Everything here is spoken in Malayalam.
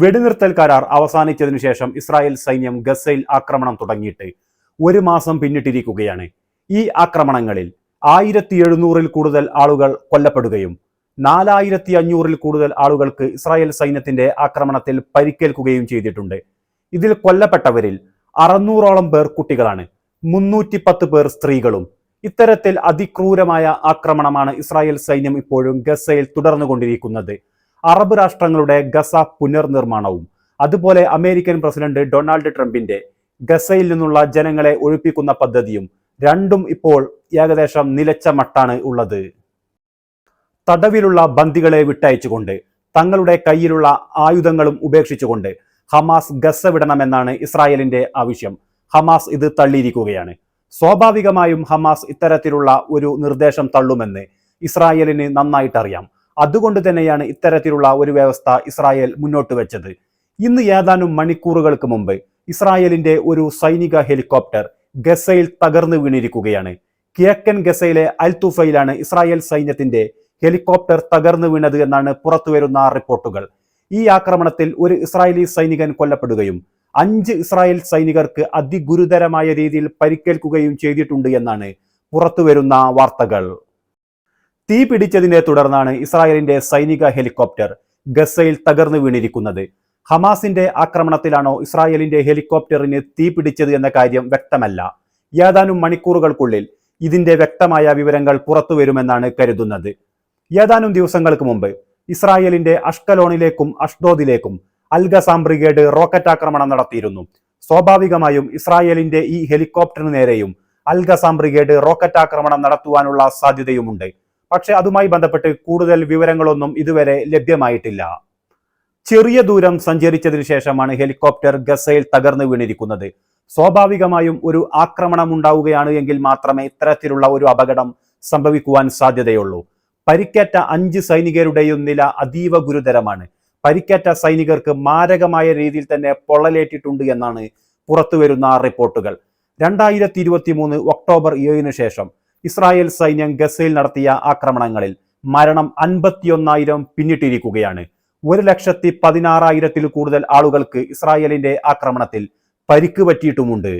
വെടിനിർത്തൽ കരാർ അവസാനിച്ചതിനു ശേഷം ഇസ്രായേൽ സൈന്യം ഗസയിൽ ആക്രമണം തുടങ്ങിയിട്ട് ഒരു മാസം പിന്നിട്ടിരിക്കുകയാണ്. ഈ ആക്രമണങ്ങളിൽ ആയിരത്തി എഴുന്നൂറിൽ കൂടുതൽ ആളുകൾ കൊല്ലപ്പെടുകയും നാലായിരത്തി അഞ്ഞൂറിൽ കൂടുതൽ ആളുകൾക്ക് ഇസ്രായേൽ സൈന്യത്തിന്റെ ആക്രമണത്തിൽ പരിക്കേൽക്കുകയും ചെയ്തിട്ടുണ്ട്. ഇതിൽ കൊല്ലപ്പെട്ടവരിൽ അറുന്നൂറോളം പേർ കുട്ടികളാണ്. മുന്നൂറ്റി പത്ത് പേർ സ്ത്രീകളും. ഇത്തരത്തിൽ അതിക്രൂരമായ ആക്രമണമാണ് ഇസ്രായേൽ സൈന്യം ഇപ്പോഴും ഗസയിൽ തുടർന്നുകൊണ്ടിരിക്കുന്നത്. അറബ് രാഷ്ട്രങ്ങളുടെ ഗസ പുനർനിർമ്മാണവും. അതുപോലെ അമേരിക്കൻ പ്രസിഡന്റ് ഡൊണാൾഡ് ട്രംപിന്റെ ഗസയിൽ നിന്നുള്ള ജനങ്ങളെ ഒഴിപ്പിക്കുന്ന പദ്ധതിയും രണ്ടും ഇപ്പോൾ ഏകദേശം നിലച്ച മട്ടാണ് ഉള്ളത്. തടവിലുള്ള ബന്ദികളെ വിട്ടയച്ചുകൊണ്ട് തങ്ങളുടെ കയ്യിലുള്ള ആയുധങ്ങളും ഉപേക്ഷിച്ചുകൊണ്ട് ഹമാസ് ഗസ വിടണമെന്നാണ് ഇസ്രായേലിന്റെ ആവശ്യം. ഹമാസ് ഇത് തള്ളിയിരിക്കുകയാണ്. സ്വാഭാവികമായും ഹമാസ് ഇത്തരത്തിലുള്ള ഒരു നിർദ്ദേശം തള്ളുമെന്ന് ഇസ്രായേലിന് നന്നായിട്ടറിയാം. അതുകൊണ്ട് തന്നെയാണ് ഇത്തരത്തിലുള്ള ഒരു വ്യവസ്ഥ ഇസ്രായേൽ മുന്നോട്ട് വെച്ചത്. ഇന്ന് ഏതാനും മണിക്കൂറുകൾക്ക് മുമ്പ് ഇസ്രായേലിന്റെ ഒരു സൈനിക ഹെലികോപ്റ്റർ ഗസയിൽ തകർന്നു വീണിരിക്കുകയാണ്. കിഴക്കൻ ഗസയിലെ അൽതുഫയിലാണ് ഇസ്രായേൽ സൈന്യത്തിന്റെ ഹെലികോപ്റ്റർ തകർന്നു വീണത് എന്നാണ് പുറത്തുവരുന്ന റിപ്പോർട്ടുകൾ. ഈ ആക്രമണത്തിൽ ഒരു ഇസ്രായേലി സൈനികൻ കൊല്ലപ്പെടുകയും അഞ്ച് ഇസ്രായേൽ സൈനികർക്ക് അതിഗുരുതരമായ രീതിയിൽ പരിക്കേൽക്കുകയും ചെയ്തിട്ടുണ്ട് എന്നാണ് പുറത്തുവരുന്ന വാർത്തകൾ. തീ പിടിച്ചതിനെ തുടർന്നാണ് ഇസ്രായേലിന്റെ സൈനിക ഹെലികോപ്റ്റർ ഗസയിൽ തകർന്നു വീണിരിക്കുന്നത്. ഹമാസിന്റെ ആക്രമണത്തിലാണോ ഇസ്രായേലിന്റെ ഹെലികോപ്റ്ററിന് തീ പിടിച്ചത് എന്ന കാര്യം വ്യക്തമല്ല. ഏതാനും മണിക്കൂറുകൾക്കുള്ളിൽ ഇതിന്റെ വ്യക്തമായ വിവരങ്ങൾ പുറത്തുവരുമെന്നാണ് കരുതുന്നത്. ഏതാനും ദിവസങ്ങൾക്ക് മുമ്പ് ഇസ്രായേലിന്റെ അഷ്കലോണിലേക്കും അഷ്ഡോദിലേക്കും അൽഗസാം ബ്രിഗേഡ് റോക്കറ്റ് ആക്രമണം നടത്തിയിരുന്നു. സ്വാഭാവികമായും ഇസ്രായേലിന്റെ ഈ ഹെലികോപ്റ്ററിന് നേരെയും അൽഗസാം ബ്രിഗേഡ് റോക്കറ്റ് ആക്രമണം നടത്തുവാനുള്ള സാധ്യതയുമുണ്ട്. പക്ഷെ അതുമായി ബന്ധപ്പെട്ട് കൂടുതൽ വിവരങ്ങളൊന്നും ഇതുവരെ ലഭ്യമായിട്ടില്ല. ചെറിയ ദൂരം സഞ്ചരിച്ചതിനു ശേഷമാണ് ഹെലികോപ്റ്റർ ഗസയിൽ തകർന്നു വീണിരിക്കുന്നത്. സ്വാഭാവികമായും ഒരു ആക്രമണം ഉണ്ടാവുകയാണ് എങ്കിൽ മാത്രമേ ഇത്തരത്തിലുള്ള ഒരു അപകടം സംഭവിക്കുവാൻ സാധ്യതയുള്ളൂ. പരിക്കേറ്റ അഞ്ച് സൈനികരുടെയും നില അതീവ ഗുരുതരമാണ്. പരിക്കേറ്റ സൈനികർക്ക് മാരകമായ രീതിയിൽ തന്നെ പൊള്ളലേറ്റിട്ടുണ്ട് എന്നാണ് പുറത്തുവരുന്ന റിപ്പോർട്ടുകൾ. രണ്ടായിരത്തി ഇരുപത്തി മൂന്ന് ഒക്ടോബർ ഏഴിന് ശേഷം ഇസ്രായേൽ സൈന്യം ഗസയിൽ നടത്തിയ ആക്രമണങ്ങളിൽ മരണം അൻപത്തിയൊന്നായിരം പിന്നിട്ടിരിക്കുകയാണ്. ഒരു ലക്ഷത്തി പതിനാറായിരത്തിൽ കൂടുതൽ ആളുകൾക്ക് ഇസ്രായേലിന്റെ ആക്രമണത്തിൽ പരിക്ക് പറ്റിയിട്ടുമുണ്ട്.